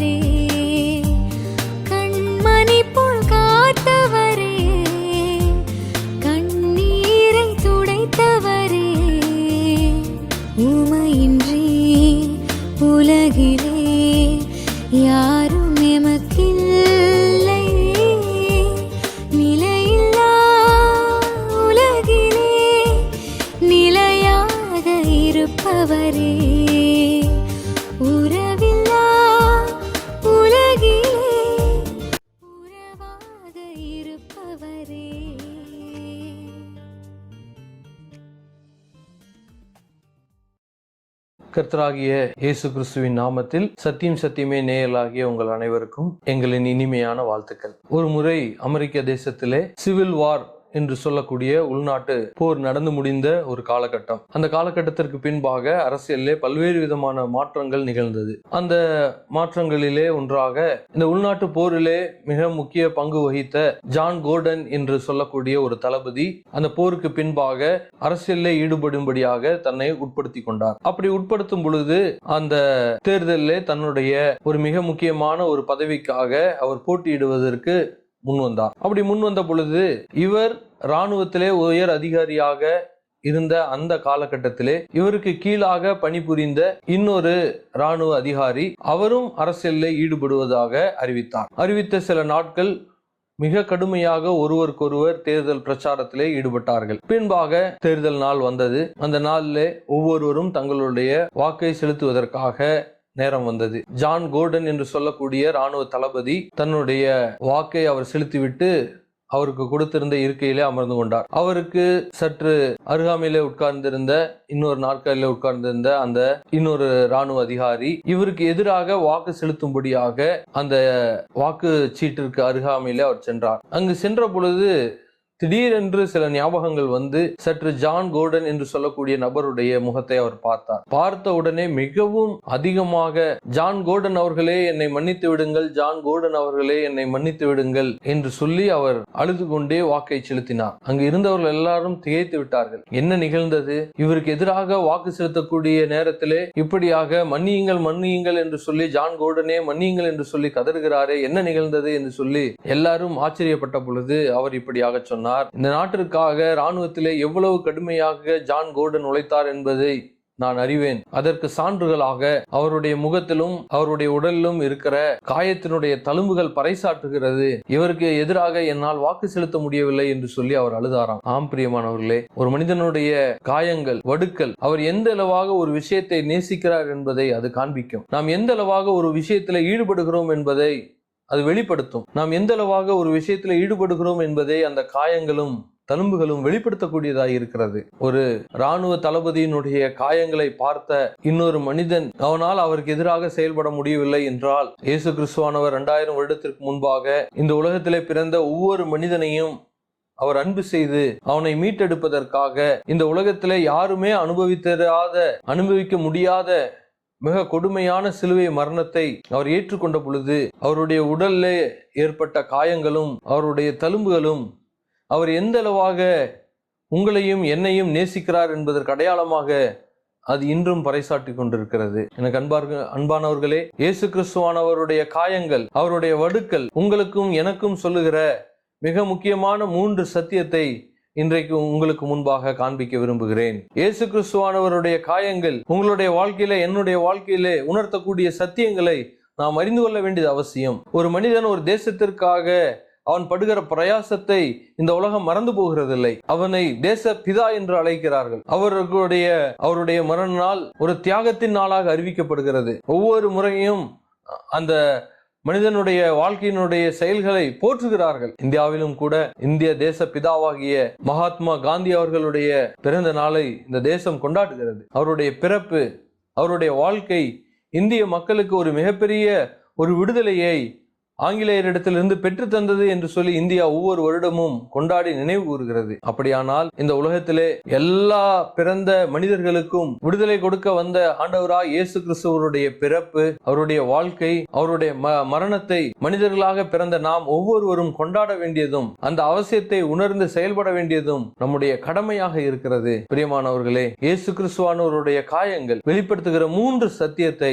ready கர்த்தராகிய இயேசு கிறிஸ்துவின் நாமத்தில் சத்தியம் சத்தியமே நேயலாகிய உங்கள் அனைவருக்கும் எங்களின் இனிமையான வாழ்த்துக்கள். ஒரு முறை அமெரிக்க தேசத்திலே சிவில் வார் என்று சொல்லக்கூடிய உள்நாட்டு போர் நடந்து முடிந்த ஒரு காலகட்டம். அந்த காலகட்டத்திற்கு பின்பாக அரசியலிலே பல்வேறு விதமான மாற்றங்கள் நிகழ்ந்தது. அந்த மாற்றங்களிலே ஒன்றாக இந்த உள்நாட்டு போரிலே மிக முக்கிய பங்கு வகித்த ஜான் கோர்டன் என்று சொல்லக்கூடிய ஒரு தளபதி அந்த போருக்கு பின்பாக அரசியலில் ஈடுபடும்படியாக தன்னை உட்படுத்தி கொண்டார். அப்படி உட்படுத்தும் பொழுது அந்த தேர்தலிலே தன்னுடைய ஒரு மிக முக்கியமான ஒரு பதவிக்காக அவர் போட்டியிடுவதற்கு முன் வந்தார் அப்படி முன் வந்த பொழுது இவர் இராணுவத்திலே உயர் அதிகாரியாக இருந்த அந்த காலகட்டத்திலே இவருக்கு கீழாக பணிபுரிந்த இன்னொரு இராணுவ அதிகாரி அவரும் அரசியலில் ஈடுபடுவதாக அறிவித்தார். அறிவித்த சில நாட்கள் மிக கடுமையாக ஒருவருக்கொருவர் தேர்தல் பிரச்சாரத்திலே ஈடுபட்டார்கள். பின்பாக தேர்தல் நாள் வந்தது. அந்த நாளிலே ஒவ்வொருவரும் தங்களுடைய வாக்கை செலுத்துவதற்காக நேரம் வந்தது. ஜான் கோர்டன் என்று சொல்லக்கூடிய ராணுவ தளபதி தன்னுடைய வாக்கை அவர் செலுத்திவிட்டு அவருக்கு கொடுத்திருந்த இருக்கையிலே அமர்ந்து கொண்டார். அவருக்கு சற்று அருகாமையிலே உட்கார்ந்திருந்த இன்னொரு நாற்காலிலே உட்கார்ந்திருந்த அந்த இன்னொரு ராணுவ அதிகாரி இவருக்கு எதிராக வாக்கு செலுத்தும்படியாக அந்த வாக்கு சீட்டிற்கு அருகாமையிலே அவர் சென்றார். அங்கு சென்ற பொழுது திடீரென்று சில ஞாபகங்கள் வந்து சற்று ஜான் கோர்டன் என்று சொல்லக்கூடிய நபருடைய முகத்தை அவர் பார்த்தார். பார்த்த உடனே மிகவும் அதிகமாக ஜான் கோர்டன் அவர்களே என்னை மன்னித்து விடுங்கள் ஜான் கோர்டன் அவர்களே என்னை மன்னித்து விடுங்கள் என்று சொல்லி அவர் அழுது கொண்டே வாக்கை செலுத்தினார். அங்கு இருந்தவர்கள் எல்லாரும் திகைத்து விட்டார்கள். என்ன நிகழ்ந்தது? இவருக்கு எதிராக வாக்கு செலுத்தக்கூடிய நேரத்திலே இப்படியாக மன்னியுங்கள் மன்னியுங்கள் என்று சொல்லி ஜான் கோர்டனே மன்னியுங்கள் என்று சொல்லி கதறுகிறாரே என்ன நிகழ்ந்தது? என்று சொல்லி எல்லாரும் ஆச்சரியப்பட்ட பொழுது அவர் இப்படியாக சொன்னார். இந்த நாட்டிற்காக இராணுவத்திலே எவ்வளவு கடுமையாக ஜான் கோர்டன் உழைத்தார் என்பதை நான் அறிவேன். அதற்கு சான்றுகளாக அவருடைய முகத்திலும் அவருடைய உடலிலும் இருக்கிற காயத்தினுடைய தழும்புகள் பறைசாற்றுகிறது. இவருக்கு எதிராக என்னால் வாக்கு செலுத்த முடியவில்லை என்று சொல்லி அவர் அழுதாராம். ஆம் பிரியமானவர்களே ஒரு மனிதனுடைய காயங்கள் வடுக்கள் அவர் எந்த அளவாக ஒரு விஷயத்தை நேசிக்கிறார் என்பதை அது காண்பிக்கும். நாம் எந்த அளவாக ஒரு விஷயத்தில் ஈடுபடுகிறோம் என்பதை அது வெளிப்படுத்தும். நாம் எந்த அளவாக ஒரு விஷயத்தில் ஈடுபடுகிறோம் என்பதை அந்த காயங்களும் தழும்புகளும் வெளிப்படுத்தக்கூடியதாக இருக்கிறது. ஒரு இராணுவ தளபதியினுடைய காயங்களை பார்த்த இன்னொரு மனிதன் அவனால் அவருக்கு எதிராக செயல்பட முடியவில்லை என்றால் இயேசு கிறிஸ்துவானவர் இரண்டாயிரம் வருடத்திற்கு முன்பாக இந்த உலகத்திலே பிறந்த ஒவ்வொரு மனிதனையும் அவர் அன்பு செய்து அவனை மீட்டெடுப்பதற்காக இந்த உலகத்திலே யாருமே அனுபவித்தராத அனுபவிக்க முடியாத மிக கொடுமையான சிலுவை மரணத்தை அவர் ஏற்றுக்கொண்ட பொழுது அவருடைய உடல்ல ஏற்பட்ட காயங்களும் அவருடைய தழும்புகளும் அவர் எந்த அளவாக உங்களையும் என்னையும் நேசிக்கிறார் என்பதற்கு அடையாளமாக அது இன்றும் பறைசாட்டி கொண்டிருக்கிறது. எனக்கு அன்பார்க அன்பானவர்களே இயேசு கிறிஸ்துவானவருடைய காயங்கள் அவருடைய வடுக்கள் உங்களுக்கும் எனக்கும் சொல்லுகிற மிக முக்கியமான மூன்று சத்தியத்தை இன்றைக்கு உங்களுக்கு முன்பாக காண்பிக்க விரும்புகிறேன். இயேசு கிறிஸ்துவானவருடைய காயங்கள் உங்களுடைய வாழ்க்கையில என்னுடைய வாழ்க்கையிலே உணர்த்தக்கூடிய சத்தியங்களை நாம் அறிந்து கொள்ள வேண்டியது அவசியம். ஒரு மனிதன் ஒரு தேசத்திற்காக அவன் படுகிற பிரயாசத்தை இந்த உலகம் மறந்து போகிறதில்லை. அவனை தேச பிதா என்று அழைக்கிறார்கள். அவர்களுடைய அவருடைய மரண நாள் ஒரு தியாகத்தின் நாளாக அறிவிக்கப்படுகிறது. ஒவ்வொரு முறையும் அந்த மனிதனுடைய வாழ்க்கையினுடைய செயல்களை போற்றுகிறார்கள். இந்தியாவிலும் கூட இந்திய தேச பிதாவாகிய மகாத்மா காந்தி அவர்களுடைய பிறந்த நாளை இந்த தேசம் கொண்டாடுகிறது. அவருடைய பிறப்பு அவருடைய வாழ்க்கை இந்திய மக்களுக்கு ஒரு மிகப்பெரிய ஒரு விடுதலையை ஆங்கிலேயரிடத்திலிருந்து பெற்று தந்தது என்று சொல்லி இந்தியா ஒவ்வொரு வருடமும் கொண்டாடி நினைவு கூறுகிறது. அப்படியானால் இந்த உலகத்திலே எல்லா பிறந்த மனிதர்களுக்கும் விடுதலை கொடுக்க வந்த ஆண்டவரா இயேசு கிறிஸ்துவருடைய பிறப்பு அவருடைய வாழ்க்கை அவருடைய ம- மரணத்தை மனிதர்களாக பிறந்த நாம் ஒவ்வொருவரும் கொண்டாட வேண்டியதும் அந்த அவசியத்தை உணர்ந்து செயல்பட வேண்டியதும் நம்முடைய கடமையாக இருக்கிறது. பிரியமானவர்களே இயேசு கிறிஸ்துவானவருடைய காயங்கள் வெளிப்படுத்துகிற மூன்று சத்தியத்தை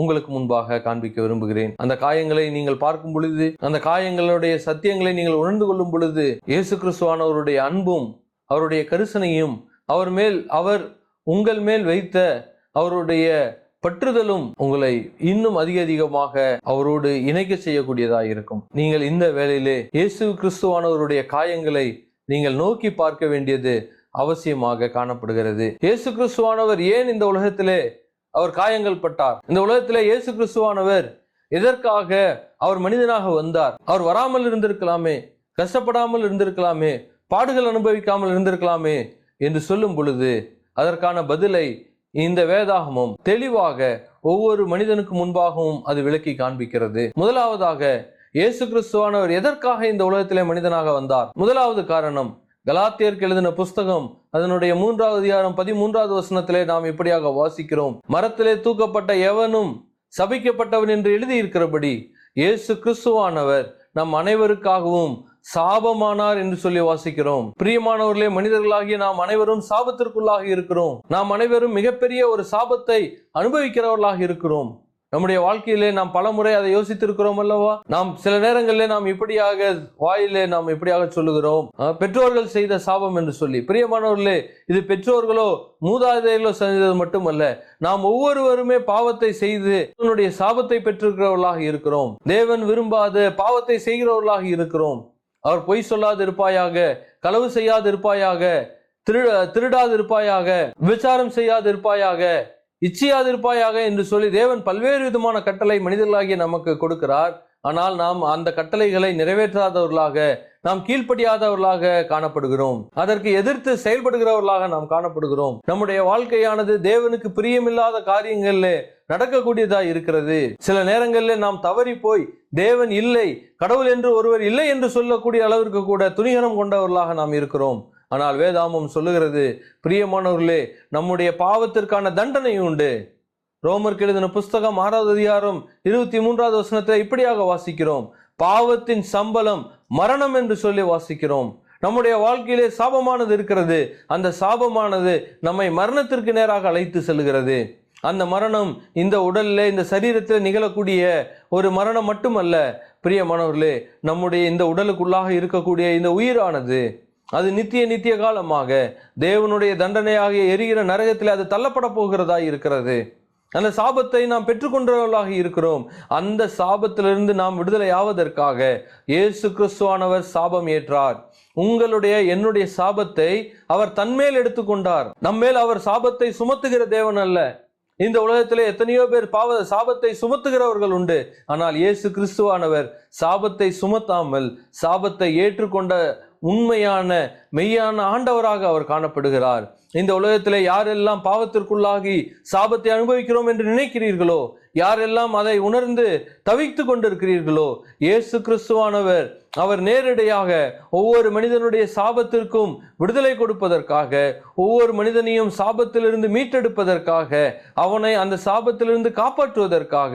உங்களுக்கு முன்பாக காண்பிக்க விரும்புகிறேன். அந்த காயங்களை நீங்கள் பார்க்கும் பொழுது அந்த காயங்களுடைய சத்தியங்களை நீங்கள் உணர்ந்து கொள்ளும் பொழுது இயேசு கிறிஸ்துவானவருடைய அன்பும் அவருடைய கரிசனையும் அவர் மேல் அவர் உங்கள் மேல் வைத்த அவருடைய பற்றுதலும் உங்களை இன்னும் அதிக அதிகமாக அவரோடு இணைக்க செய்யக்கூடியதாக இருக்கும். நீங்கள் இந்த வேளையிலே இயேசு கிறிஸ்துவானவருடைய காயங்களை நீங்கள் நோக்கி பார்க்க வேண்டியது அவசியமாக காணப்படுகிறது. இயேசு கிறிஸ்துவானவர் ஏன் இந்த உலகத்திலே அவர் காயங்கள் பட்டார். இந்த உலகத்திலே இயேசு கிறிஸ்துவானவர் எதற்காக அவர் மனிதனாக வந்தார்? அவர் வராமல் இருந்திருக்கலாமே கஷ்டப்படாமல் இருந்திருக்கலாமே பாடுகள் அனுபவிக்காமல் இருந்திருக்கலாமே என்று சொல்லும் பொழுது அதற்கான பதிலை இந்த வேதாகமும் தெளிவாக ஒவ்வொரு மனிதனுக்கு முன்பாகவும் அது விளக்கி காண்பிக்கிறது. முதலாவதாக இயேசு கிறிஸ்துவானவர் எதற்காக இந்த உலகத்திலே மனிதனாக வந்தார்? முதலாவது காரணம் கலாத்தியருக்கு எழுதின புஸ்தகம் அதனுடைய மூன்றாவது அதிகாரம் பதிமூன்றாவது வசனத்திலே நாம் இப்படியாக வாசிக்கிறோம். மரத்திலே தூக்கப்பட்ட எவனும் சபிக்கப்பட்டவன் என்று எழுதியிருக்கிறபடி இயேசு கிறிஸ்துவானவர் நம் அனைவருக்காகவும் சாபமானார் என்று சொல்லி வாசிக்கிறோம். பிரியமானவர்களே மனிதர்களாகிய நாம் அனைவரும் சாபத்திற்குள்ளாக இருக்கிறோம். நாம் அனைவரும் மிகப்பெரிய ஒரு சாபத்தை அனுபவிக்கிறவர்களாக இருக்கிறோம். நம்முடைய வாழ்க்கையிலே நாம் பலமுறை அதை யோசித்திருக்கிறோம் அல்லவா? நாம் சில நேரங்களிலே நாம் இப்படியாக வாயிலே நாம் இப்படியாக சொல்லுகிறோம். பெற்றோர்கள் செய்த சாபம் என்று சொல்லி. பிரியமானவர்களே இது பெற்றோர்களோ மூதாதையர்களோ செய்தது மட்டுமல்ல. நாம் ஒவ்வொருவருமே பாவத்தை செய்து அவனுடைய சாபத்தை பெற்றிருக்கிறவர்களாக இருக்கிறோம். தேவன் விரும்பாத பாவத்தை செய்கிறவர்களாக இருக்கிறோம். அவர் பொய் சொல்லாது இருப்பாயாக களவு செய்யாது இருப்பாயாக திருட திருடாது இருப்பாயாக விசாரம் செய்யாது இருப்பாயாக இச்சியாதிருப்பாயாக என்று சொல்லி தேவன் பல்வேறு விதமான கட்டளை மனிதர்களாகிய நமக்கு கொடுக்கிறார். ஆனால் நாம் அந்த கட்டளைகளை நிறைவேற்றாதவர்களாக நாம் கீழ்ப்படியாதவர்களாக காணப்படுகிறோம். அதற்கு எதிர்த்து செயல்படுகிறவர்களாக நாம் காணப்படுகிறோம். நம்முடைய வாழ்க்கையானது தேவனுக்கு பிரியமில்லாத காரியங்கள்ல நடக்கக்கூடியதா இருக்கிறது. சில நேரங்களில் நாம் தவறி போய் தேவன் இல்லை கடவுள் என்று ஒருவர் இல்லை என்று சொல்லக்கூடிய அளவிற்கு கூட துணிகரம் கொண்டவர்களாக நாம் இருக்கிறோம். ஆனால் வேதாமம் சொல்லுகிறது பிரியமானவர்களே நம்முடைய பாவத்திற்கான தண்டனை உண்டு. ரோமருக்கு எழுதின புஸ்தகம் ஆறாவது அதிகாரம் இருபத்தி மூன்றாவது வசனத்தை இப்படியாக வாசிக்கிறோம். பாவத்தின் சம்பளம் மரணம் என்று சொல்லி வாசிக்கிறோம். நம்முடைய வாழ்க்கையிலே சாபமானது இருக்கிறது. அந்த சாபமானது நம்மை மரணத்திற்கு நேராக அழைத்து செல்கிறது. அந்த மரணம் இந்த உடல்ல இந்த சரீரத்தில் நிகழக்கூடிய ஒரு மரணம் மட்டுமல்ல. பிரியமானவர்களே நம்முடைய இந்த உடலுக்குள்ளாக இருக்கக்கூடிய இந்த உயிரானது அது நித்திய நித்திய காலமாக தேவனுடைய தண்டனையாகிய எரிகிற நரகத்தில் அது தள்ளப்பட போகிறதா இருக்கிறது. அந்த சாபத்தை நாம் பெற்றுக்கொண்டவர்களாக இருக்கிறோம். அந்த சாபத்திலிருந்து நாம் விடுதலை ஆவதற்காக இயேசு கிறிஸ்துவானவர் சாபம் ஏற்றார். உங்களுடைய என்னுடைய சாபத்தை அவர் தன்மேல் எடுத்துக்கொண்டார். நம்மேல் அவர் சாபத்தை சுமத்துகிற தேவன் அல்ல. இந்த உலகத்திலே எத்தனையோ பேர் பாவ சாபத்தை சுமத்துகிறவர்கள் உண்டு. ஆனால் இயேசு கிறிஸ்துவானவர் சாபத்தை சுமத்தாமல் சாபத்தை ஏற்றுக்கொண்ட உண்மையான மெய்யான ஆண்டவராக அவர் காணப்படுகிறார். இந்த உலகத்தில் யாரெல்லாம் பாவத்திற்குள்ளாகி சாபத்தை அனுபவிக்கிறோம் என்று நினைக்கிறீர்களோ யாரெல்லாம் அதை உணர்ந்து தவித்து கொண்டிருக்கிறீர்களோ இயேசு கிறிஸ்துவானவர் அவர் நேரடியாக ஒவ்வொரு மனிதனுடைய சாபத்திற்கும் விடுதலை கொடுப்பதற்காக ஒவ்வொரு மனிதனையும் சாபத்திலிருந்து மீட்டெடுப்பதற்காக அவனை அந்த சாபத்திலிருந்து காப்பாற்றுவதற்காக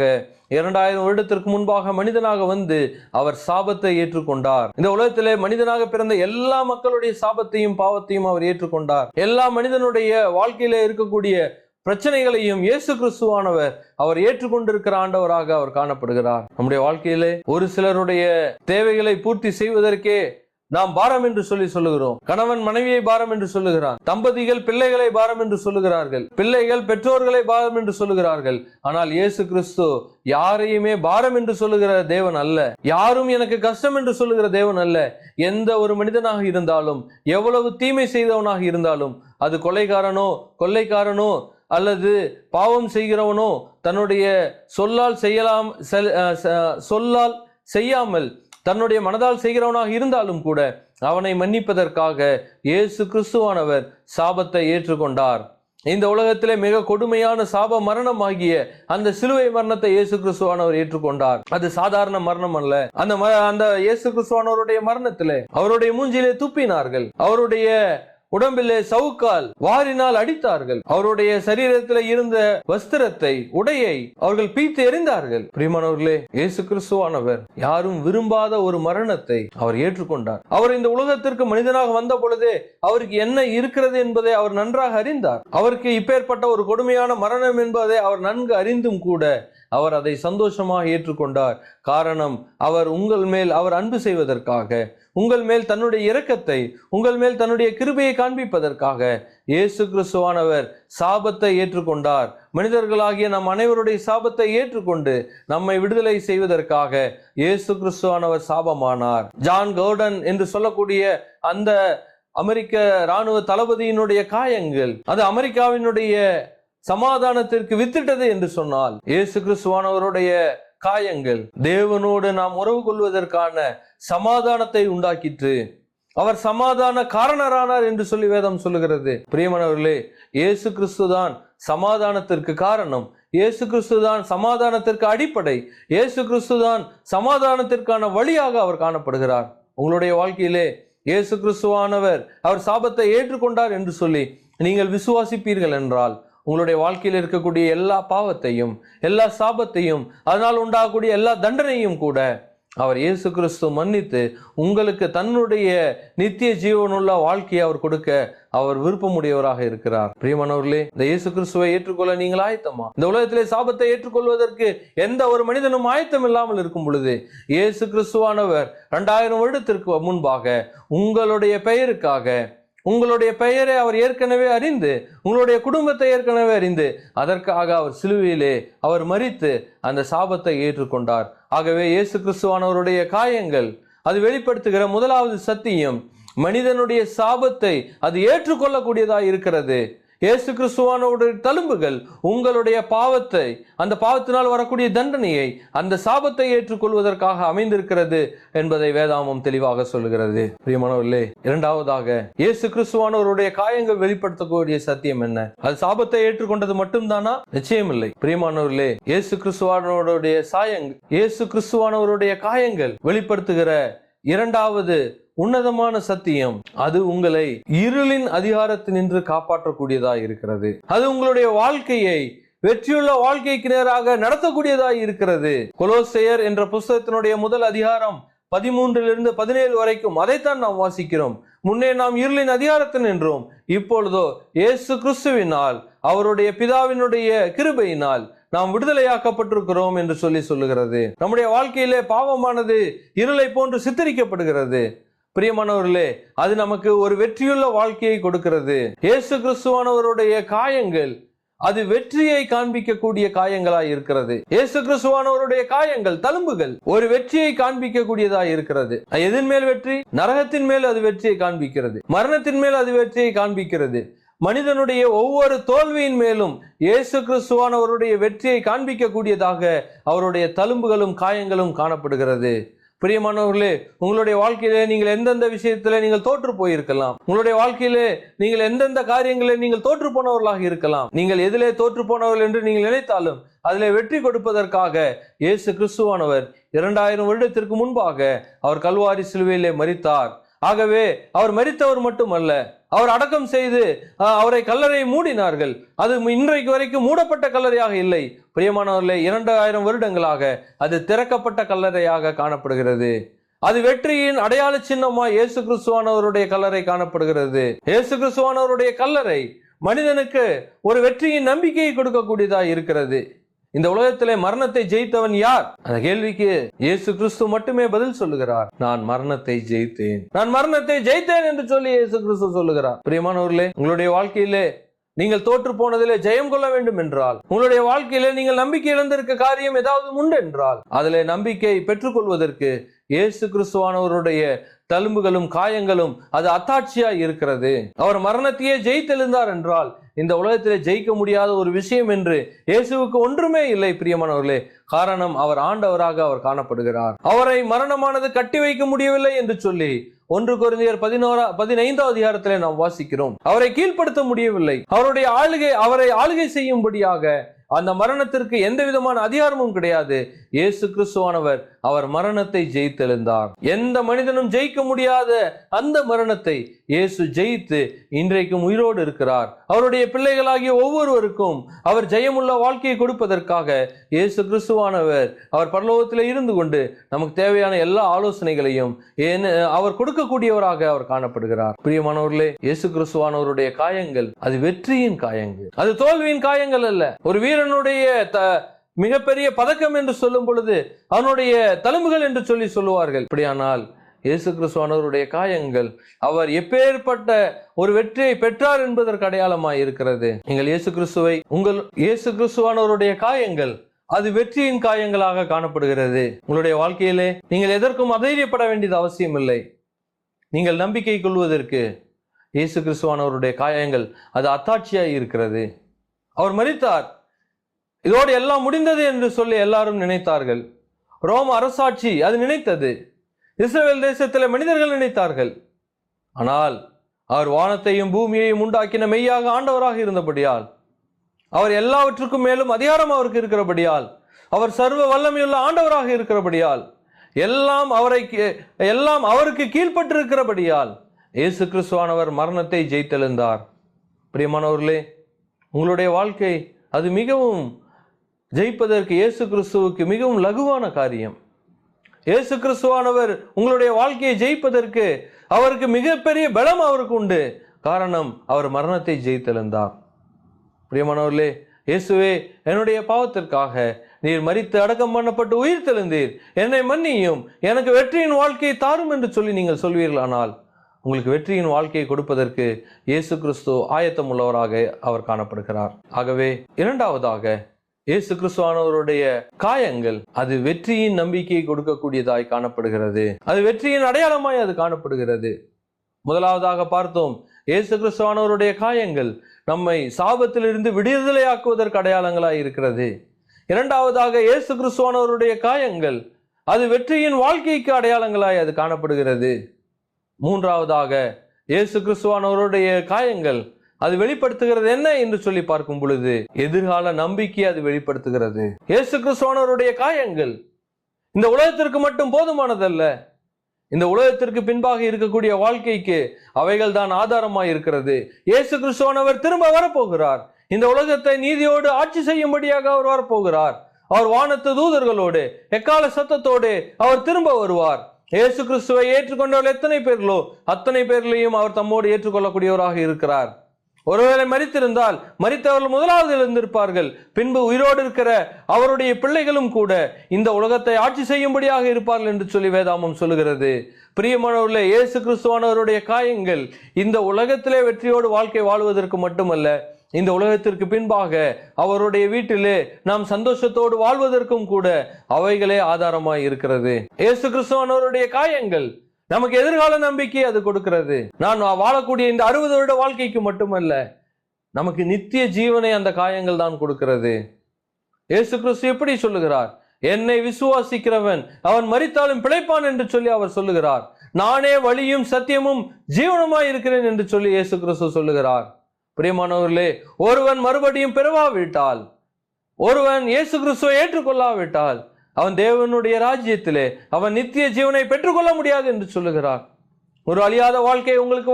இரண்டாயிரம் வருடத்திற்கு முன்பாக மனிதனாக வந்து அவர் சாபத்தை ஏற்றுக்கொண்டார். இந்த உலகத்திலே மனிதனாக பிறந்த எல்லா மக்களுடைய சாபத்தையும் பாவத்தையும் அவர் ஏற்றுக்கொண்டார். எல்லா மனிதனுடைய வாழ்க்கையில இருக்கக்கூடிய பிரச்சனைகளையும் இயேசு கிறிஸ்துவானவர் அவர் ஏற்றுக்கொண்டிருக்கிற ஆண்டவராக அவர் காணப்படுகிறார். நம்முடைய வாழ்க்கையிலே ஒரு சிலருடைய தேவைகளை பூர்த்தி செய்வதற்கே நாம் பாரம் என்று சொல்லி சொல்லுகிறோம். கணவன் மனைவியை பாரம் என்று சொல்லுகிறான். தம்பதிகள் பிள்ளைகளை பாரம் என்று சொல்லுகிறார்கள். பிள்ளைகள் பெற்றோர்களை பாரம் என்று சொல்லுகிறார்கள். ஆனால் இயேசு கிறிஸ்து யாரையுமே பாரம் என்று சொல்லுகிற தேவன் அல்ல. யாரும் எனக்கு கஷ்டம் என்று சொல்லுகிற தேவன் அல்ல. எந்த ஒரு மனிதனாக இருந்தாலும் எவ்வளவு தீமை செய்தவனாக இருந்தாலும் அது கொலைகாரனோ கொள்ளைக்காரனோ அல்லது பாவம் செய்கிறவனோ தன்னுடைய சொல்லால் செய்யலாம் செல்- சொல்லால் செய்யாமல் தன்னுடைய மனதால் செய்கிறவனாக இருந்தாலும் கூட அவனை மன்னிப்பதற்காக இயேசு கிறிஸ்துவானவர் சாபத்தை ஏற்றுக்கொண்டார். இந்த உலகத்திலே மிக கொடுமையான சாப மரணமாகிய அந்த சிலுவை மரணத்தை இயேசு கிறிஸ்துவானவர் ஏற்றுக்கொண்டார். அது சாதாரண மரணம் அல்ல. அந்த ம- அந்த இயேசு கிறிஸ்துவானவருடைய மரணத்திலே அவருடைய மூஞ்சிலே துப்பினார்கள். அவருடைய உடம்பிலே சவுக்கால் வாரினால் அடித்தார்கள். அவருடைய சரீரத்தில் இருந்த வஸ்திரத்தை உடையை அவர்கள் பீத்து எறிந்தார்கள். பிரியமானவர்களே இயேசு கிறிஸ்துவானவர் யாரும் விரும்பாத ஒரு மரணத்தை அவர் ஏற்றுக்கொண்டார். அவர் இந்த உலகத்திற்கு மனிதனாக வந்த பொழுதே அவருக்கு என்ன இருக்கிறது என்பதை அவர் நன்றாக அறிந்தார். அவருக்கு இப்பேற்பட்ட ஒரு கொடுமையான மரணம் என்பதை அவர் நன்கு அறிந்தும் கூட அவர் அதை சந்தோஷமாக ஏற்றுக்கொண்டார். காரணம் அவர் உங்கள் மேல் அவர் அன்பு செய்வதற்காக. உங்கள் மேல் தன்னுடைய இரக்கத்தை உங்கள் மேல் தன்னுடைய கிருபையை காண்பிப்பதற்காக இயேசு கிறிஸ்துவானவர் சாபத்தை ஏற்றுக்கொண்டார். மனிதர்களாகிய நம் அனைவருடைய சாபத்தை ஏற்றுக்கொண்டு நம்மை விடுதலை செய்வதற்காக இயேசு கிறிஸ்துவானவர் சாபமானார். ஜான் கவுடன் என்று சொல்லக்கூடிய அந்த அமெரிக்க ராணுவ தளபதியினுடைய காயங்கள் அது அமெரிக்காவினுடைய சமாதானத்திற்கு வித்திட்டது என்று சொன்னால் இயேசு கிறிஸ்துவானவருடைய காயங்கள். தேவனோடு நாம் உறவு கொள்வதற்கான சமாதானத்தை உண்டாக்கிற்று. அவர் சமாதான காரணரானார் என்று சொல்லி வேதம் சொல்லுகிறது. பிரியமானவர்களே இயேசு கிறிஸ்து தான் சமாதானத்திற்கு காரணம். இயேசு கிறிஸ்து தான் சமாதானத்திற்கு அடிப்படை. இயேசு கிறிஸ்து தான் சமாதானத்திற்கான வழியாக அவர் காணப்படுகிறார். உங்களுடைய வாழ்க்கையிலே இயேசு கிறிஸ்துவானவர் அவர் சாபத்தை ஏற்றுக்கொண்டார் என்று சொல்லி நீங்கள் விசுவாசிப்பீர்கள் என்றால் உங்களுடைய வாழ்க்கையில் இருக்கக்கூடிய எல்லா பாவத்தையும் எல்லா சாபத்தையும் அதனால் உண்டாகக்கூடிய எல்லா தண்டனையும் கூட அவர் இயேசு கிறிஸ்து மன்னித்து உங்களுக்கு தன்னுடைய நித்திய ஜீவனுள்ள வாழ்க்கையை அவர் கொடுக்க அவர் விருப்பமுடையவராக இருக்கிறார். பிரியமானவர்களே இந்த இயேசு கிறிஸ்துவை ஏற்றுக்கொள்ள நீங்கள் ஆயத்தமா? இந்த உலகத்திலே சாபத்தை ஏற்றுக்கொள்வதற்கு எந்த ஒரு மனிதனும் ஆயத்தம் இல்லாமல் இருக்கும் பொழுது இயேசு கிறிஸ்துவானவர் ரெண்டாயிரம் வருடத்திற்கு முன்பாக உங்களுடைய பெயருக்காக உங்களுடைய பெயரை அவர் ஏற்கனவே அறிந்து உங்களுடைய குடும்பத்தை ஏற்கனவே அறிந்து அதற்காக அவர் சிலுவையிலே அவர் மறித்து அந்த சாபத்தை ஏற்றுக்கொண்டார். ஆகவே இயேசு கிறிஸ்துவானவருடைய காயங்கள் அது வெளிப்படுத்துகிற முதலாவது சத்தியம் மனிதனுடைய சாபத்தை அது ஏற்றுக்கொள்ளக்கூடியதாக இருக்கிறது. இயேசு கிறிஸ்துவானோடைய தழும்புகள் உங்களுடைய பாவத்தை அந்த பாவத்தினால் வரக்கூடிய தண்டனையை அந்த சாபத்தை ஏற்றுக்கொள்வதற்காக அமைந்திருக்கிறது என்பதை வேதாமம் தெளிவாக சொல்லுகிறது. பிரியமானவர்களே இரண்டாவதாக இயேசு கிறிஸ்துவானவருடைய காயங்கள் வெளிப்படுத்தக்கூடிய சத்தியம் என்ன? அது சாபத்தை ஏற்றுக்கொண்டது மட்டும்தானா? நிச்சயம் இல்லை பிரியமானவர்களே இயேசு கிறிஸ்துவானவருடைய சாயங்கள் இயேசு கிறிஸ்துவானவருடைய காயங்கள் வெளிப்படுத்துகிற இரண்டாவது உன்னதமான சத்தியம் அது உங்களை இருளின் அதிகாரத்தினின்று காப்பாற்றக்கூடியதாக இருக்கிறது. அது உங்களுடைய வாழ்க்கையை வெற்றியுள்ள வாழ்க்கைக்கு நேராக நடத்தக்கூடியதாய் இருக்கிறது. கொலோசையர் என்ற புஸ்தகத்தினுடைய முதல் அதிகாரம் பதிமூன்றிலிருந்து பதினேழு வரைக்கும் அதைத்தான் நாம் வாசிக்கிறோம். முன்னே நாம் இருளின் அதிகாரத்தில் நின்றோம். இப்பொழுதோ இயேசு கிறிஸ்துவினால் அவருடைய பிதாவினுடைய கிருபையினால் நாம் விடுதலையாக்கப்பட்டிருக்கிறோம் என்று சொல்லி சொல்லுகிறது. நம்முடைய வாழ்க்கையிலே பாவமானது இருளை போன்று சித்தரிக்கப்படுகிறது. பிரியமானவர்களே அது நமக்கு ஒரு வெற்றியுள்ள வாழ்க்கையை கொடுக்கிறது. இயேசு கிறிஸ்துவானவருடைய காயங்கள் அது வெற்றியை காண்பிக்கக்கூடிய காயங்களாய் இருக்கிறது. இயேசு கிறிஸ்துவானவருடைய காயங்கள் தழும்புகள் ஒரு வெற்றியை காண்பிக்கக்கூடியதாய் இருக்கிறது. எதன் மேல் வெற்றி? நரகத்தின் மேல் அது வெற்றியை காண்பிக்கிறது. மரணத்தின் மேல் அது வெற்றியை காண்பிக்கிறது. மனிதனுடைய ஒவ்வொரு தோல்வியின் மேலும் இயேசு கிறிஸ்துவானவருடைய வெற்றியை காண்பிக்கக்கூடியதாக அவருடைய தழும்புகளும் காயங்களும் காணப்படுகிறது. பிரியமானவர்களே உங்களுடைய வாழ்க்கையிலே நீங்கள் எந்தெந்த விஷயத்துல நீங்கள் தோற்று போயிருக்கலாம்? உங்களுடைய வாழ்க்கையிலே நீங்கள் எந்தெந்த காரியங்களில் நீங்கள் தோற்று போனவர்களாக இருக்கலாம்? நீங்கள் எதிலே தோற்று போனவர்கள் என்று நீங்கள் நினைத்தாலும் அதில் வெற்றி கொடுப்பதற்காக இயேசு கிறிஸ்துவானவர் இரண்டாயிரம் வருடத்திற்கு முன்பாக அவர் கல்வாரி சிலுவையிலே மறித்தார் ஆகவே அவர் மறித்தவர் மட்டுமல்ல அவர் அடக்கம் செய்து அவரை கல்லறை மூடினார்கள். அது இன்றைக்கு வரைக்கும் மூடப்பட்ட கல்லறையாக இல்லை. பிரியமானவர்களே இரண்டாயிரம் வருடங்களாக அது திறக்கப்பட்ட கல்லறையாக காணப்படுகிறது. அது வெற்றியின் அடையாள சின்னமாய் இயேசு கிறிஸ்துவானவருடைய கல்லறை காணப்படுகிறது. இயேசு கிறிஸ்துவானவருடைய கல்லறை மனிதனுக்கு ஒரு வெற்றியின் நம்பிக்கையை கொடுக்கக்கூடியதாக இருக்கிறது. இந்த உலகத்திலே மரணத்தை ஜெயித்தவன் யார்? அந்த கேள்விக்கு இயேசு கிறிஸ்து மட்டுமே பதில் சொல்லுகிறார். நான் மரணத்தை ஜெயித்தேன். நான் மரணத்தை ஜெயித்தேன் என்று சொல்லி இயேசு கிறிஸ்து சொல்லுகிறார். பிரியமானவர்களே உங்களுடைய வாழ்க்கையிலே நீங்கள் தோற்று போனதிலே ஜெயம் கொள்ள வேண்டும் என்றால் உங்களுடைய வாழ்க்கையிலே நீங்கள் நம்பிக்கை இழந்திருக்க காரியம் ஏதாவது உண்டு என்றால் அதிலே நம்பிக்கை பெற்றுக்கொள்வதற்கு இயேசு கிறிஸ்துவானவருடைய தழும்புகளும் காயங்களும் அது அத்தாட்சியாய் இருக்கிறது. அவர் மரணத்தையே ஜெயித்தெழுந்தார் என்றால் இந்த உலகத்திலே ஜெயிக்க முடியாத ஒரு விஷயம் என்று இயேசுவுக்கு ஒன்றுமே இல்லை பிரியமானவர்களே. காரணம் அவர் ஆண்டவராக அவர் காணப்படுகிறார். அவரை மரணமானது கட்டி வைக்க முடியவில்லை என்று சொல்லி ஒன்று குறைந்தர் பதினோரா பதினைந்தாம் அதிகாரத்திலே நாம் வாசிக்கிறோம். அவரை கீழ்ப்படுத்த முடியவில்லை. அவருடைய ஆளுகை அவரை ஆளுகை செய்யும்படியாக அந்த மரணத்திற்கு எந்த விதமான அதிகாரமும் கிடையாது. இயேசு கிறிஸ்துவானவர் அவர் மரணத்தை ஜெயித்தெழுந்தார். எந்த மனிதனும் ஜெயிக்க முடியாத அந்த மரணத்தை இயேசு ஜெயித்து இன்றைக்கும் உயிரோடு இருக்கிறார். அவருடைய பிள்ளைகளாகிய ஒவ்வொருவருக்கும் அவர் ஜெயமுள்ள வாழ்க்கையை கொடுப்பதற்காக இயேசு கிறிஸ்துவானவர் அவர் பரலோகத்தில் இருந்து கொண்டு நமக்கு தேவையான எல்லா ஆலோசனைகளையும் ஏன் அவர் கொடுக்கக்கூடியவராக அவர் காணப்படுகிறார். பிரியமானவர்களே இயேசு கிறிஸ்துவானவருடைய காயங்கள் அது வெற்றியின் காயங்கள். அது தோல்வியின் காயங்கள் அல்ல. ஒரு வீரனுடைய த மிகப்பெரிய பதக்கம் என்று சொல்லும் பொழுது அவனுடைய தழும்புகள் என்று சொல்லி சொல்லுவார்கள். இப்படியானால் இயேசு கிறிஸ்துவானவருடைய காயங்கள் அவர் எப்பேற்பட்ட ஒரு வெற்றியை பெற்றார் என்பதற்கு அடையாளமாக இருக்கிறது. நீங்கள் இயேசு கிறிஸ்துவை உங்கள் இயேசு கிறிஸ்துவானவருடைய காயங்கள் அது வெற்றியின் காயங்களாக காணப்படுகிறது. உங்களுடைய வாழ்க்கையிலே நீங்கள் எதற்கும் அதைரியப்பட வேண்டியது அவசியம் இல்லை நீங்கள் நம்பிக்கை கொள்வதற்கு இயேசு கிறிஸ்துவானவருடைய காயங்கள் அது அத்தாட்சியாக இருக்கிறது. அவர் மறித்தார் இதோடு எல்லாம் முடிந்தது என்று சொல்லி எல்லாரும் நினைத்தார்கள். ரோம் அரசாட்சி அது நினைத்தது. இஸ்ரேல் தேசத்தில் மனிதர்கள் நினைத்தார்கள். ஆனால் அவர் வானத்தையும் பூமியையும் உண்டாக்கின மெய்யாக ஆண்டவராக இருந்தபடியால் அவர் எல்லாவற்றுக்கும் மேலும் அதிகாரம் அவருக்கு இருக்கிறபடியால் அவர் சர்வ வல்லமையுள்ள ஆண்டவராக இருக்கிறபடியால் எல்லாம் அவரை எல்லாம் அவருக்கு கீழ்ப்பட்டிருக்கிறபடியால் இயேசு கிறிஸ்துவானவர் மரணத்தை ஜெயித்தெழுந்தார். பிரியமானவர்களே உங்களுடைய வாழ்க்கை அது மிகவும் ஜெயிப்பதற்கு இயேசு கிறிஸ்துவுக்கு மிகவும் லகுவான காரியம். இயேசு கிறிஸ்துவானவர் உங்களுடைய வாழ்க்கையை ஜெயிப்பதற்கு அவருக்கு மிகப்பெரிய பலம் அவருக்கு உண்டு. காரணம் அவர் மரணத்தை ஜெயித்தெழுந்தார். பிரியமானவர்களே இயேசுவே என்னுடைய பாவத்திற்காக நீர் மறித்து அடக்கம் பண்ணப்பட்டு உயிர் தெழுந்தீர். என்னை மன்னியும். எனக்கு வெற்றியின் வாழ்க்கையை தாரும் என்று சொல்லி நீங்கள் சொல்வீர்களானால் உங்களுக்கு வெற்றியின் வாழ்க்கையை கொடுப்பதற்கு இயேசு கிறிஸ்து ஆயத்தம் உள்ளவராக அவர் காணப்படுகிறார். ஆகவே இரண்டாவதாக இயேசு கிறிஸ்துவானவருடைய காயங்கள் அது வெற்றியின் நம்பிக்கையை கொடுக்கக்கூடியதாய் காணப்படுகிறது. அது வெற்றியின் அடையாளமாய் அது காணப்படுகிறது. முதலாவதாக பார்த்தோம் இயேசு கிறிஸ்துவானவருடைய காயங்கள் நம்மை சாபத்திலிருந்து விடுதலையாக்குவதற்கு அடையாளங்களாய் இருக்கிறது. இரண்டாவதாக இயேசு கிறிஸ்துவானவருடைய காயங்கள் அது வெற்றியின் வாழ்க்கைக்கு அடையாளங்களாய் அது காணப்படுகிறது. மூன்றாவதாக இயேசு கிறிஸ்துவானவருடைய காயங்கள் அது வெளிப்படுத்துகிறது என்ன என்று சொல்லி பார்க்கும் பொழுது எதிர்கால நம்பிக்கை அது வெளிப்படுத்துகிறது. இயேசு கிறிஸ்துவானவருடைய காயங்கள். இந்த உலகத்திற்கு மட்டும் போதுமானதல்ல. இந்த உலகத்திற்கு பின்பாக இருக்கக்கூடிய வாழ்க்கைக்கு அவைகள் தான் ஆதாரமாய் இருக்கிறது. இயேசு கிறிஸ்துவானவர் திரும்ப வரப்போகிறார். இந்த உலகத்தை நீதியோடு ஆட்சி செய்யும்படியாக அவர் வரப்போகிறார். அவர் வானத்து தூதர்களோடு எக்கால சத்தத்தோடு அவர் திரும்ப வருவார். இயேசு கிறிஸ்துவை ஏற்றுக்கொண்டவர்கள் எத்தனை பேர்களோ அத்தனை பேர்களையும் அவர் தம்மோடு ஏற்றுக்கொள்ளக்கூடியவராக இருக்கிறார். ஒருவேளை மறித்திருந்தால் மறித்தவர்கள் முதலாவது எழுந்திருப்பார்கள். பின்பு உயிரோடு இருக்கிற அவருடைய பிள்ளைகளும் கூட இந்த உலகத்தை ஆட்சி செய்யும்படியாக இருப்பார்கள் என்று சொல்லி வேதாமம் சொல்லுகிறது. பிரியமானவர்களே இயேசு கிறிஸ்துவானவருடைய காயங்கள் இந்த உலகத்திலே வெற்றியோடு வாழ்க்கை வாழ்வதற்கு மட்டுமல்ல இந்த உலகத்திற்கு பின்பாக அவருடைய வீட்டிலே நாம் சந்தோஷத்தோடு வாழ்வதற்கும் கூட அவைகளே ஆதாரமாய் இருக்கிறது. இயேசு கிறிஸ்துவானவருடைய காயங்கள் நமக்கு எதிர்கால நம்பிக்கை அது கொடுக்கிறது. நான் வாழக்கூடிய இந்த அறுபது வருட வாழ்க்கைக்கு மட்டுமல்ல நமக்கு நித்திய ஜீவனை அந்த காயங்கள் தான் கொடுக்கிறது. இயேசு கிறிஸ்து எப்படி சொல்லுகிறார்? என்னை விசுவாசிக்கிறவன் அவன் மறித்தாலும் பிழைப்பான் என்று சொல்லி அவர் சொல்லுகிறார். நானே வழியும் சத்தியமும் ஜீவனமாய் இருக்கிறேன் என்று சொல்லி இயேசு கிறிஸ்து சொல்லுகிறார். பிரியமானவர்களே ஒருவன் மறுபடியும் பெறவாவிட்டால் ஒருவன் இயேசு கிறிஸ்துவை ஏற்றுக்கொள்ளாவிட்டால் அவன் தேவனுடைய ராஜ்யத்திலே அவன் நித்திய ஜீவனை பெற்றுக்கொள்ள முடியாது என்று சொல்லுகிறார். ஒரு அழியாத வாழ்க்கை உங்களுக்கு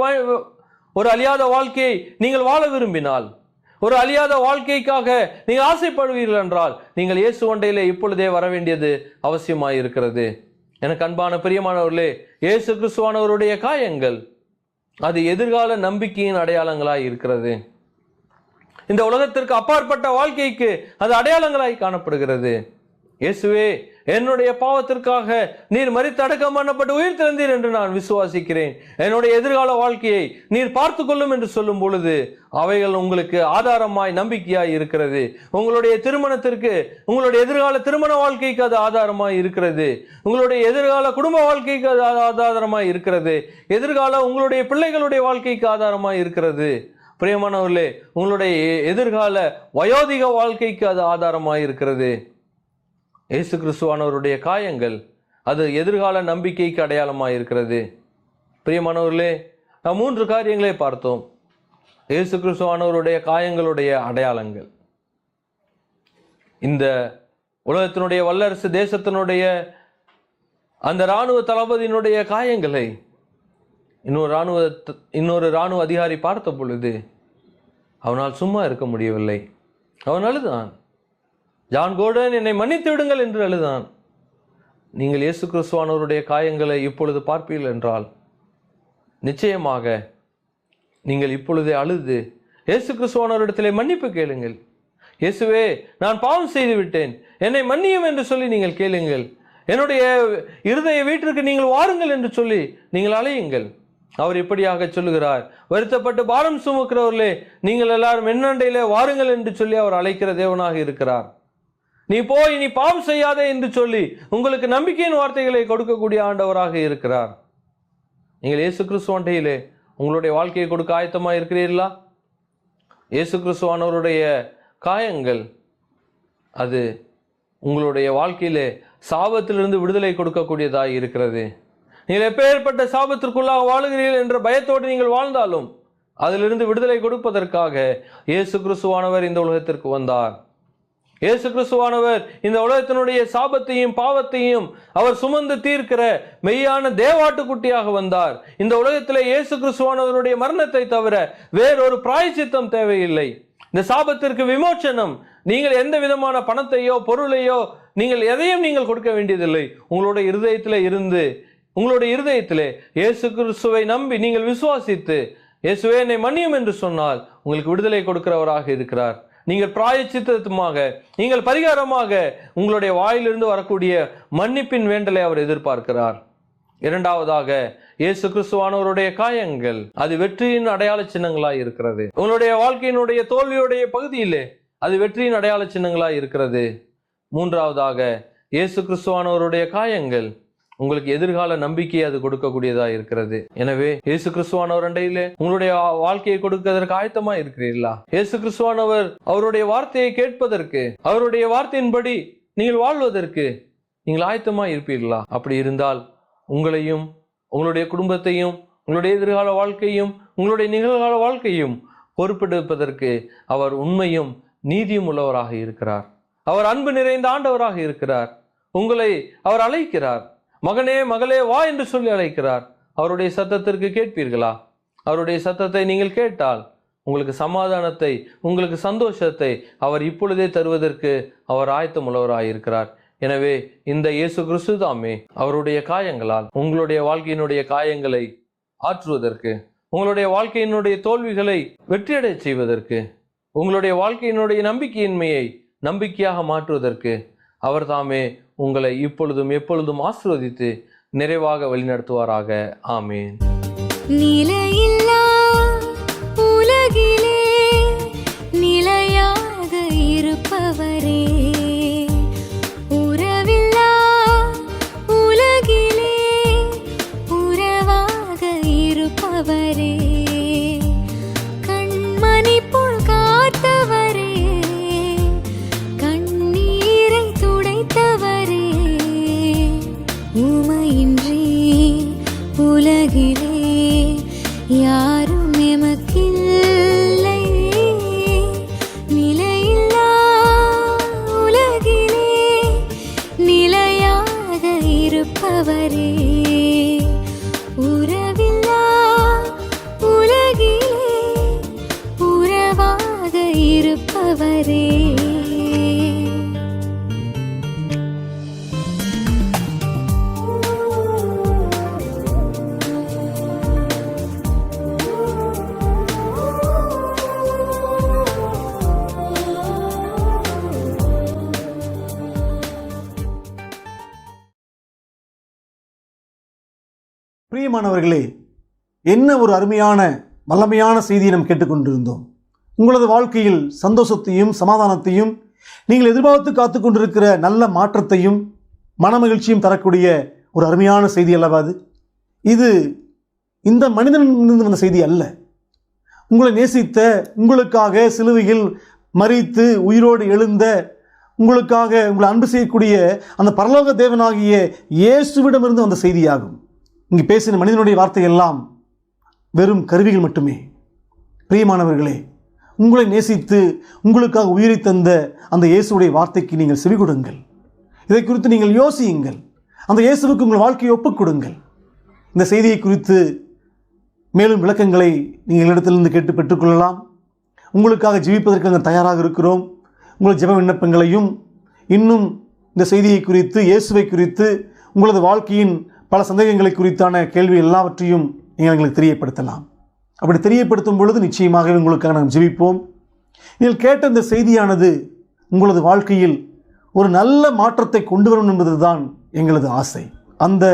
ஒரு அழியாத வாழ்க்கையை நீங்கள் வாழ விரும்பினால் ஒரு அழியாத வாழ்க்கைக்காக நீங்கள் ஆசைப்படுவீர்கள் என்றால் நீங்கள் இயேசு ஒன்றையிலே இப்பொழுதே வர வேண்டியது அவசியமாக இருக்கிறது. எனக்கு அன்பான பிரியமானவர்களே இயேசு கிறிஸ்துவானவருடைய காயங்கள் அது எதிர்கால நம்பிக்கையின் அடையாளங்களாய் இருக்கிறது. இந்த உலகத்திற்கு அப்பாற்பட்ட வாழ்க்கைக்கு அது அடையாளங்களாய் காணப்படுகிறது. இயேசுவே என்னுடைய பாவத்திற்காக நீர் மறித்தடக்கம் பண்ணப்பட்டு உயிர் திறந்தீர் என்று நான் விசுவாசிக்கிறேன். என்னுடைய எதிர்கால வாழ்க்கையை நீர் பார்த்து கொள்ளும் என்று சொல்லும் பொழுது அவைகள் உங்களுக்கு ஆதாரமாய் நம்பிக்கையாய் இருக்கிறது. உங்களுடைய திருமணத்திற்கு உங்களுடைய எதிர்கால திருமண வாழ்க்கைக்கு அது ஆதாரமாய் இருக்கிறது. உங்களுடைய எதிர்கால குடும்ப வாழ்க்கைக்கு அது ஆதாரமாய் இருக்கிறது. எதிர்கால உங்களுடைய பிள்ளைகளுடைய வாழ்க்கைக்கு ஆதாரமாய் இருக்கிறது. பிரியமானவர்களே உங்களுடைய எதிர்கால வயோதிக வாழ்க்கைக்கு அது ஆதாரமாக இருக்கிறது. இயேசு கிறிஸ்துவானவருடைய காயங்கள் அது எதிர்கால நம்பிக்கைக்கு அடையாளமாக இருக்கிறது பிரியமானவர்களே நாம் மூன்று காரியங்களை பார்த்தோம். இயேசு கிறிஸ்துவானவருடைய காயங்களுடைய அடையாளங்கள். இந்த உலகத்தினுடைய வல்லரசு தேசத்தினுடைய அந்த இராணுவ தளபதியினுடைய காயங்களை இன்னொரு இராணுவ இன்னொரு இராணுவ அதிகாரி பார்த்த பொழுது அவனால் சும்மா இருக்க முடியவில்லை. அவன் அழுதான். ஜான் கோர்டன் என்னை மன்னித்து விடுங்கள் என்று அழுதான் நீங்கள் இயேசு கிறிஸ்துவானவருடைய காயங்களை இப்பொழுது பார்ப்பீர்கள் என்றால் நிச்சயமாக நீங்கள் இப்பொழுதே அழுது இயேசு கிறிஸ்துவானவரிடத்திலே மன்னிப்பு கேளுங்கள். இயேசுவே நான் பாவம் செய்து விட்டேன் என்னை மன்னியும் என்று சொல்லி நீங்கள் கேளுங்கள். என்னுடைய இருதய வீட்டிற்கு நீங்கள் வாருங்கள் என்று சொல்லி நீங்கள் அலையுங்கள். அவர் இப்படியாக சொல்லுகிறார். வருத்தப்பட்டு பாரம் சுமக்கிறவர்களே நீங்கள் எல்லாரும் என்னண்டையிலே வாருங்கள் என்று சொல்லி அவர் அழைக்கிற தேவனாக இருக்கிறார். நீ போய் நீ பாவம் செய்யாதே என்று சொல்லி உங்களுக்கு நம்பிக்கையின் வார்த்தைகளை கொடுக்கக்கூடிய ஆண்டவராக இருக்கிறார். நீங்கள் இயேசு கிறிஸ்துவண்டையிலே உங்களுடைய வாழ்க்கையை கொடுக்க ஆயத்தமாக இருக்கிறீர்களா? இயேசு கிறிஸ்துவானவருடைய காயங்கள் அது உங்களுடைய வாழ்க்கையிலே சாபத்திலிருந்து விடுதலை கொடுக்கக்கூடியதாக இருக்கிறது. நீங்கள் எப்பேற்பட்ட சாபத்திற்குள்ளாக வாழுகிறீர்கள் என்ற பயத்தோடு நீங்கள் வாழ்ந்தாலும் அதிலிருந்து விடுதலை கொடுப்பதற்காக இயேசு கிறிஸ்துவானவர் இந்த உலகத்திற்கு வந்தார். இயேசு கிறிஸ்துவானவர் இந்த உலகத்தினுடைய சாபத்தையும் பாவத்தையும் அவர் சுமந்து தீர்க்கிற மெய்யான தேவாட்டுக்குட்டியாக வந்தார். இந்த உலகத்தில் இயேசு கிறிஸ்துவானவருடைய மரணத்தை தவிர வேறொரு பிராயச்சித்தம் தேவையில்லை. இந்த சாபத்திற்கு விமோச்சனம். நீங்கள் எந்த விதமான பணத்தையோ பொருளையோ நீங்கள் எதையும் நீங்கள் கொடுக்க வேண்டியதில்லை. உங்களுடைய இருதயத்தில் இருந்து உங்களுடைய இருதயத்தில் இயேசு கிறிஸ்துவை நம்பி நீங்கள் விசுவாசித்து இயேசுவே என்னை மன்னியும் என்று சொன்னால் உங்களுக்கு விடுதலை கொடுக்கிறவராக இருக்கிறார். நீங்கள் பிராயச்சித்தமாக நீங்கள் பரிகாரமாக உங்களுடைய வாயிலிருந்து வரக்கூடிய மன்னிப்பின் வேண்டலை அவர் எதிர்பார்க்கிறார். இரண்டாவதாக இயேசு கிறிஸ்துவானவருடைய காயங்கள் அது வெற்றியின் அடையாள சின்னங்களாய் இருக்கிறது. உங்களுடைய வாழ்க்கையினுடைய தோல்வியுடைய பகுதியிலே அது வெற்றியின் அடையாள சின்னங்களாய் இருக்கிறது. மூன்றாவதாக இயேசு கிறிஸ்துவானவருடைய காயங்கள் உங்களுக்கு எதிர்கால நம்பிக்கையை அது கொடுக்கக்கூடியதா இருக்கிறது. எனவே இயேசு கிறிஸ்துவானவர் அண்டையிலே உங்களுடைய வாழ்க்கையை கொடுக்கிறதற்கு ஆயத்தமா இருக்கிறீர்களா? இயேசு கிறிஸ்துவானவர் அவருடைய வார்த்தையை கேட்பதற்கு அவருடைய வார்த்தையின்படி நீங்கள் வாழ்வதற்கு நீங்கள் ஆயத்தமா இருப்பீர்களா? அப்படி இருந்தால் உங்களையும் உங்களுடைய குடும்பத்தையும் உங்களுடைய எதிர்கால வாழ்க்கையும் உங்களுடைய நிகழ்கால வாழ்க்கையும் பொறுப்பெடுப்பதற்கு அவர் உண்மையும் நீதியும் உள்ளவராக இருக்கிறார். அவர் அன்பு நிறைந்த ஆண்டவராக இருக்கிறார். உங்களை அவர் அழைக்கிறார். மகனே மகளே வா என்று சொல்லி அழைக்கிறார். அவருடைய சத்தத்திற்கு கேட்பீர்களா? அவருடைய சத்தத்தை நீங்கள் கேட்டால் உங்களுக்கு சமாதானத்தை உங்களுக்கு சந்தோஷத்தை அவர் இப்பொழுதே தருவதற்கு அவர் ஆயத்தமுள்ளவராயிருக்கிறார். எனவே இந்த இயேசு கிறிஸ்து தாமே அவருடைய காயங்களால் உங்களுடைய வாழ்க்கையினுடைய காயங்களை ஆற்றுவதற்கு உங்களுடைய வாழ்க்கையினுடைய தோல்விகளை வெற்றியடைய செய்வதற்கு உங்களுடைய வாழ்க்கையினுடைய நம்பிக்கையின்மையை நம்பிக்கையாக மாற்றுவதற்கு அவர் தாமே உங்களை இப்பொழுதும் எப்பொழுதும் ஆசீர்வதித்து நிறைவாக வழிநடத்துவாராக. ஆமேன். நிலையில்லா ஆண்டவரே பிரியமானவர்களே என்ன ஒரு அருமையான வல்லமையான செய்தியை நாம் கேட்டுக்கொண்டிருந்தோம்? உங்களது வாழ்க்கையில் சந்தோஷத்தையும் சமாதானத்தையும் நீங்கள் எதிர்பார்த்து காத்து கொண்டிருக்கிற நல்ல மாற்றத்தையும் மனமகிழ்ச்சியும் தரக்கூடிய ஒரு அருமையான செய்தி அல்லவா அது? இது இந்த மனிதனிலிருந்து வந்த செய்தி அல்ல. உங்களை நேசித்த உங்களுக்காக சிலுவையில் மறித்து உயிரோடு எழுந்த உங்களுக்காக உங்களை அன்பு செய்யக்கூடிய அந்த பரலோக தேவனாகிய இயேசுவிடமிருந்து வந்த செய்தியாகும். இங்கு பேசின மனிதனுடைய வார்த்தை எல்லாம் வெறும் கருவிகள் மட்டுமே. பிரியமானவர்களே உங்களை நேசித்து உங்களுக்காக உயிரை தந்த அந்த இயேசுடைய வார்த்தைக்கு நீங்கள் செவி கொடுங்கள். இதை குறித்து நீங்கள் யோசியுங்கள். அந்த இயேசுவுக்கு உங்கள் வாழ்க்கையை ஒப்புக் கொடுங்கள். இந்த செய்தியை குறித்து மேலும் விளக்கங்களை நீங்கள் இடத்திலிருந்து கேட்டு பெற்றுக்கொள்ளலாம். உங்களுக்காக ஜீவிப்பதற்கு நாங்கள் தயாராக இருக்கிறோம். உங்கள் ஜெப விண்ணப்பங்களையும் இன்னும் இந்த செய்தியை குறித்து இயேசுவை குறித்து உங்களது வாழ்க்கையின் பல சந்தேகங்களை குறித்தான கேள்வி எல்லாவற்றையும் நீங்கள் எங்களுக்கு தெரியப்படுத்தலாம். அப்படி தெரியப்படுத்தும் பொழுது நிச்சயமாகவே உங்களுக்காக நாம் ஜெபிப்போம். நீங்கள் கேட்ட இந்த செய்தியானது உங்களது வாழ்க்கையில் ஒரு நல்ல மாற்றத்தை கொண்டு வரும் என்பதுதான் எங்களது ஆசை. அந்த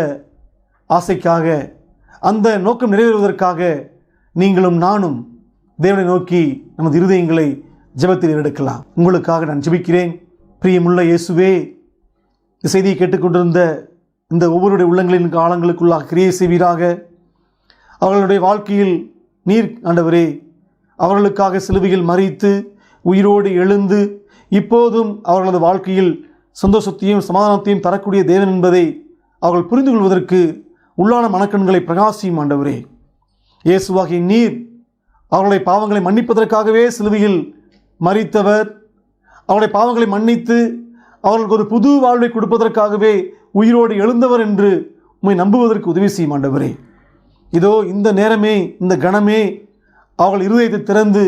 ஆசைக்காக அந்த நோக்கம் நிறைவேறுவதற்காக நீங்களும் நானும் தேவனை நோக்கி நமது இருதயங்களை ஜெபத்தில் எடுக்கலாம் உங்களுக்காக நான் ஜெபிக்கிறேன். பிரியமுள்ள இயேசுவே இந்த செய்தியை கேட்டுக்கொண்டிருந்த இந்த ஒவ்வொருடைய உள்ளங்களின் ஆழங்களுக்குள்ளாக கிரியை செய்வீராக. அவர்களுடைய வாழ்க்கையில் நீர் ஆண்டவரே அவர்களுக்காக சிலுவையில் மறித்து உயிரோடு எழுந்து இப்போதும் அவர்களது வாழ்க்கையில் சந்தோஷத்தையும் சமாதானத்தையும் தரக்கூடிய தேவன் என்பதை அவர்கள் புரிந்து கொள்வதற்கு உள்ளான மனக்கண்களை பிரகாசியும் ஆண்டவரே. இயேசுவாகிய நீர் அவர்களுடைய பாவங்களை மன்னிப்பதற்காகவே சிலுவையில் மறித்தவர். அவருடைய பாவங்களை மன்னித்து அவர்களுக்கு ஒரு புது வாழ்வை கொடுப்பதற்காகவே உயிரோடு எழுந்தவர் என்று உம்மை நம்புவதற்கு உதவி செய்யும் ஆண்டவரே. இதோ இந்த நேரமே இந்த கணமே அவர்கள் இருதயத்தை திறந்து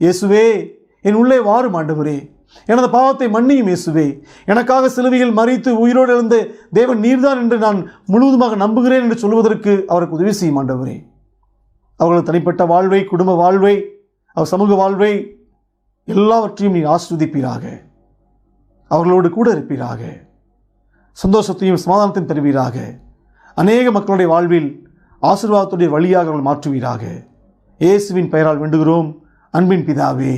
இயேசுவே என் உள்ளே வாரும் ஆண்டவரே. எனது பாவத்தை மன்னியும் இயேசுவே. எனக்காக சிலுவையில் மறித்து உயிரோடு இருந்த தேவன் நீர்தான் என்று நான் முழுவதுமாக நம்புகிறேன் என்று சொல்வதற்கு அவருக்கு உதவி செய்யும் ஆண்டவரே. அவர்களது தனிப்பட்ட வாழ்வை குடும்ப வாழ்வை அவர் சமூக வாழ்வை எல்லாவற்றையும் நீ ஆஸ்வதிப்பீராக. அவர்களோடு கூட இருப்பீராக. சந்தோஷத்தையும் சமாதானத்தையும் தருவீராக. அநேக மக்களுடைய வாழ்வில் ஆசிர்வாதத்துடைய வழியாக அவர்கள் மாற்றுவீராக. இயேசுவின் பெயரால் வேண்டுகிறோம். அன்பின் பிதாவே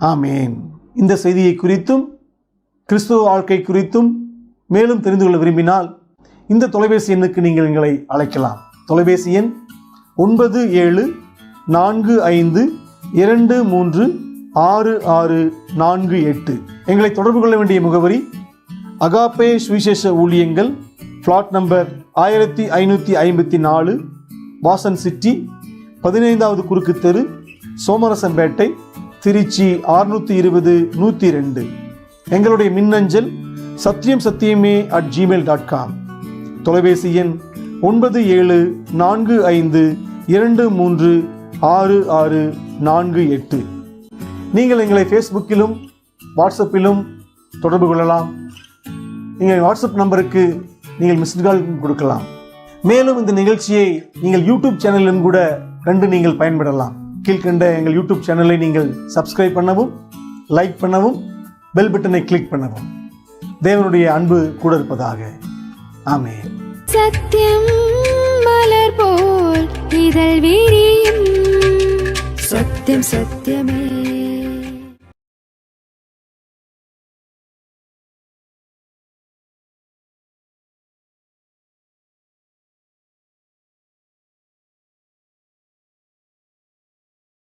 ஆமேன். இந்த செய்தியை குறித்தும் கிறிஸ்துவ வாழ்க்கை குறித்தும் மேலும் தெரிந்து கொள்ள விரும்பினால் இந்த தொலைபேசி எண்ணுக்கு நீங்கள் எங்களை அழைக்கலாம். தொலைபேசி எண் ஒன்பது ஏழு நான்கு ஐந்து இரண்டு மூன்று ஆறு ஆறு நான்கு எட்டு. எங்களை தொடர்பு கொள்ள வேண்டிய முகவரி அகாப்பே சுவிசேஷ ஊழியங்கள் ஃப்ளாட் நம்பர் ஆயிரத்தி ஐநூற்றி ஐம்பத்தி நாலு வாசன் சிட்டி பதினைந்தாவது குறுக்கு தெரு சோமரசம்பேட்டை திருச்சி ஆறுநூற்றி இருபது நூற்றி ரெண்டு எங்களுடைய மின்னஞ்சல் சத்தியம் சத்தியமே அட் ஜிமெயில் டாட் காம் தொலைபேசி எண் ஒன்பது ஏழு நான்கு ஐந்து இரண்டு மூன்று ஆறு ஆறு நான்கு எட்டு. நீங்கள் எங்களை ஃபேஸ்புக்கிலும் வாட்ஸ்அப்பிலும் தொடர்பு கொள்ளலாம். எங்கள் வாட்ஸ்அப் நம்பருக்கு நீங்கள் மிஸ்டு கால் கொடுக்கலாம். மேலும் இந்த நிகழ்ச்சியை நீங்கள் யூடியூப் சேனலிலும் கூட கண்டு நீங்கள் பயன்படலாம். கீழ்கண்ட எங்கள் யூடியூப் சேனலை நீங்கள் சப்ஸ்கிரைப் பண்ணவும் லைக் பண்ணவும் பெல் பட்டனை கிளிக் பண்ணவும். தேவனுடைய அன்பு கூட இருப்பதாக. ஆமென். சத்தியம் மலர் போல் இதழ் விரியும். சத்தியம் சத்தியமே.